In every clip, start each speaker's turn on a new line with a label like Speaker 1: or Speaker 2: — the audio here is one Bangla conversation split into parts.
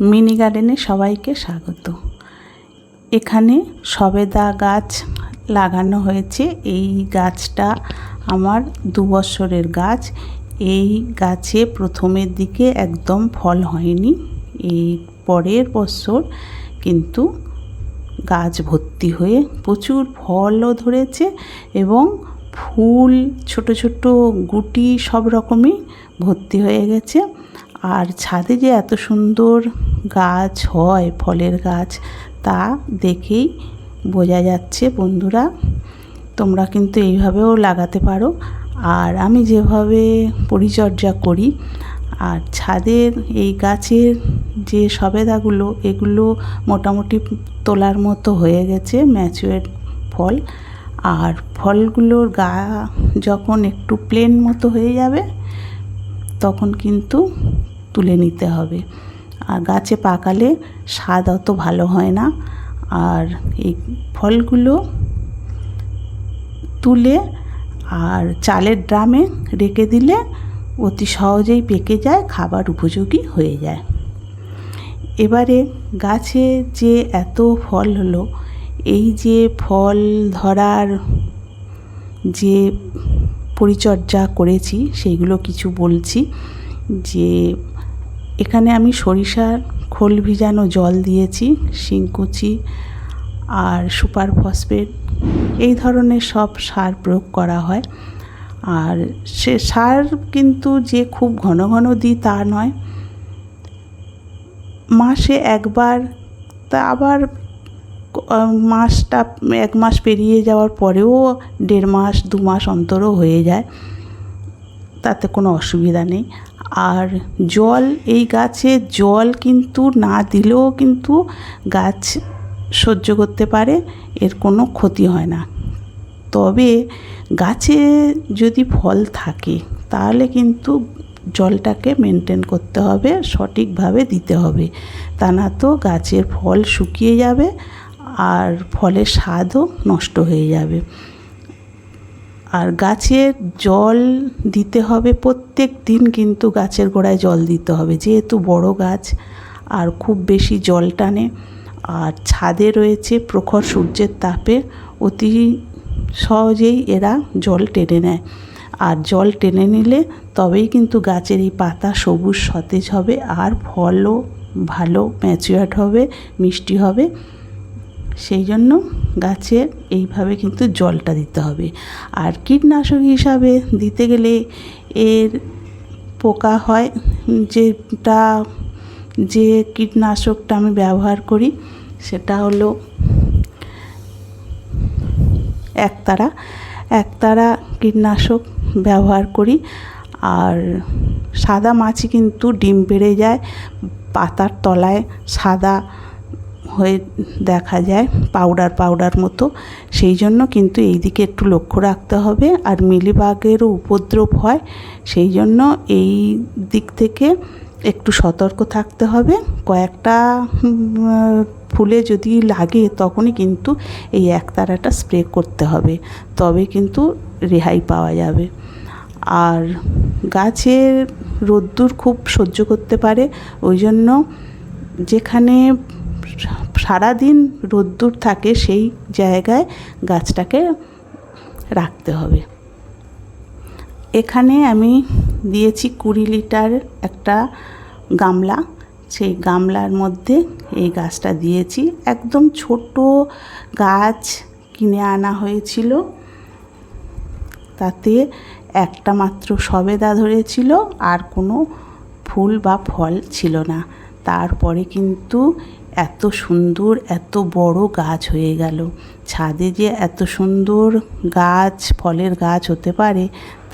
Speaker 1: মিনি গার্ডেনে সবাইকে স্বাগত। এখানে সবেদা গাছ লাগানো হয়েছে। এই গাছটা আমার দু বছরের গাছ। এই গাছে প্রথমের দিকে একদম ফল হয়নি। এই পরের বছর কিন্তু গাছ ভর্তি হয়ে প্রচুর ফলও ধরেছে এবং ফুল, ছোট ছোট গুটি সব রকমই ভর্তি হয়ে গেছে। আর ছাদে যে এত সুন্দর গাছ হয়, ফলের গাছ, তা দেখেই বোঝা যাচ্ছে বন্ধুরা। তোমরা কিন্তু এইভাবেও লাগাতে পারো। আর আমি যেভাবে পরিচর্যা করি, আর ছাদের এই গাছের যে সবেদাগুলো, এগুলো মোটামুটি তোলার মতো হয়ে গেছে ম্যাচুয়ের ফল। আর ফলগুলোর গা যখন একটু প্লেন মতো হয়ে যাবে তখন কিন্তু তুলে নিতে হবে। আর গাছে পাকালে স্বাদ অত ভালো হয় না। আর এই ফলগুলো তুলে আর চালের ড্রামে রেখে দিলে অতি সহজেই পেকে যায়, খাবার উপযোগী হয়ে যায়। এবারে গাছে যে এত ফল হলো, এই যে ফল ধরার যে পরিচর্যা করেছি, সেইগুলো কিছু বলছি যে এখানে আমি সরিষার খোল ভিজানো জল দিয়েছি, শিংকুচি আর সুপার ফসফেট, এই ধরনের সব সার প্রয়োগ করা হয়। আর সে সার কিন্তু যে খুব ঘন ঘন দিই তা নয়, মাসে একবার তা আবার মাসটা এক মাস পেরিয়ে যাওয়ার পরেও দেড় মাস, দু মাস অন্তরও হয়ে যায়। তাতে কোনো অসুবিধা নেই। আর জল, এই গাছে জল কিন্তু না দিলেও কিন্তু গাছ সহ্য করতে পারে, এর কোনো ক্ষতি হয় না। তবে গাছে যদি ফল থাকে, তাহলে কিন্তু জলটাকে মেনটেন করতে হবে, সঠিকভাবে দিতে হবে। তা না তো গাছের ফল শুকিয়ে যাবে আর ফলের স্বাদও নষ্ট হয়ে যাবে। আর গাছের জল দিতে হবে প্রত্যেক দিন, কিন্তু গাছের গোড়ায় জল দিতে হবে। যেহেতু বড় গাছ, আর খুব বেশি জল টানে, আর ছাদে রয়েছে প্রখর সূর্যের তাপে, অতি সহজেই এরা জল টেনে নেয়। আর জল টেনে নিলে তবেই কিন্তু গাছের এই পাতা সবুজ, সতেজ হবে, আর ফলও ভালো ম্যাচুয়ার্ড হবে, মিষ্টি হবে। সেই জন্য গাছে এইভাবে কিন্তু জলটা দিতে হবে। আর কীটনাশক হিসাবে দিতে গেলে এর পোকা হয়, যেটা যে কীটনাশকটা আমি ব্যবহার করি সেটা হলো একতারা। একতারা কীটনাশক ব্যবহার করি। আর সাদা মাছি কিন্তু ডিম পেড়ে যায়, পাতার তলায় সাদা হয়ে দেখা যায় পাউডার পাউডার মতো। সেই জন্য কিন্তু এই দিকে একটু লক্ষ্য রাখতে হবে। আর মিলিবাগেরও উপদ্রব হয়, সেই জন্য এই দিক থেকে একটু সতর্ক থাকতে হবে। কয়েকটা ফুলে যদি লাগে তখনই কিন্তু এই একতারাটা স্প্রে করতে হবে। তবে কিন্তু রেহাই পাওয়া যাবে। আর গাছের রোদ্দুর খুব সহ্য করতে পারে। ওই জন্য যেখানে সারাদিন রোদ্দুর থাকে সেই জায়গায় গাছটাকে রাখতে হবে। এখানে আমি দিয়েছি কুড়ি লিটার একটা গামলা। সেই গামলার মধ্যে এই গাছটা দিয়েছি। একদম ছোট গাছ কিনে আনা হয়েছিল। তাতে একটা মাত্র সবেদা ধরেছিল। আর কোনো ফুল বা ফল ছিল না। তারপরে কিন্তু এত সুন্দর, এত বড় গাছ হয়ে গেল। ছাদে যে এত সুন্দর গাছ, ফলের গাছ হতে পারে,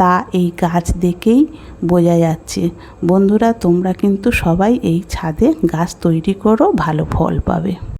Speaker 1: তা এই গাছ দেখেই বোঝা যাচ্ছে। বন্ধুরা, তোমরা কিন্তু সবাই এই ছাদে গাছ তৈরি করো, ভালো ফল পাবে।